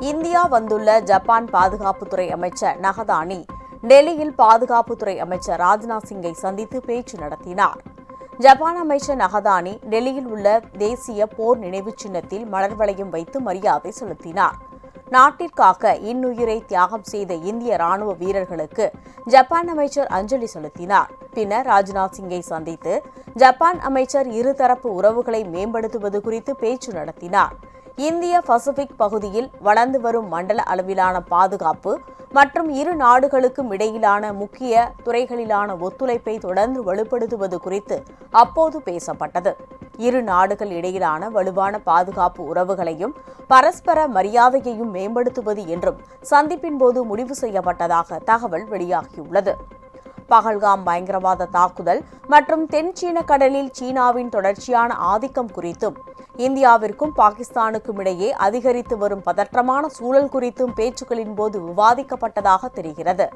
India வந்துள்ள Japan பாதுகாப்புத்துறை அமைச்சர் நகதானி. டெல்லியில் பாதுகாப்புத்துறை அமைச்சர் ராஜ்நாத் சிங்கை சந்தித்து பேச்சு நடத்தினார். ஜப்பான் அமைச்சர் நகதானி டெல்லியில் உள்ள தேசிய போர் நினைவு சின்னத்தில் மலர் வளையம் வைத்து மரியாதை செலுத்தினார். நாட்டிற்காக இன்னுயிரை தியாகம் செய்த இந்திய ராணுவ வீரர்களுக்கு ஜப்பான் அமைச்சர் அஞ்சலி செலுத்தினார். பின்னர் ராஜ்நாத் சிங்கை சந்தித்து ஜப்பான் அமைச்சர் இருதரப்பு உறவுகளை மேம்படுத்துவது குறித்து பேச்சு நடத்தினார். இந்திய பசிபிக் பகுதியில் வளர்ந்து வரும் மண்டல அளவிலான பாதுகாப்பு மற்றும் இரு நாடுகளுக்கும் இடையிலான முக்கிய துறைகளிலான ஒத்துழைப்பை தொடர்ந்து வலுப்படுத்துவது குறித்து அப்போது பேசப்பட்டது. இரு நாடுகள் இடையிலான வலுவான பாதுகாப்பு உறவுகளையும் பரஸ்பர மரியாதையையும் மேம்படுத்துவது என்றும் சந்திப்பின் போது முடிவு செய்யப்பட்டதாக தகவல் வெளியாகியுள்ளது. பகல்காம் பயங்கரவாத தாக்குதல் மற்றும் தென் சீன கடலில் சீனாவின் தொடர்ச்சியான ஆதிக்கம் குறித்தும் இந்தியாவிற்கும் பாகிஸ்தானுக்கும் இடையே அதிகரித்து வரும் பதற்றமான சூழல் குறித்தும் பேச்சுக்களின் போது விவாதிக்கப்பட்டதாக தெரிகிறது.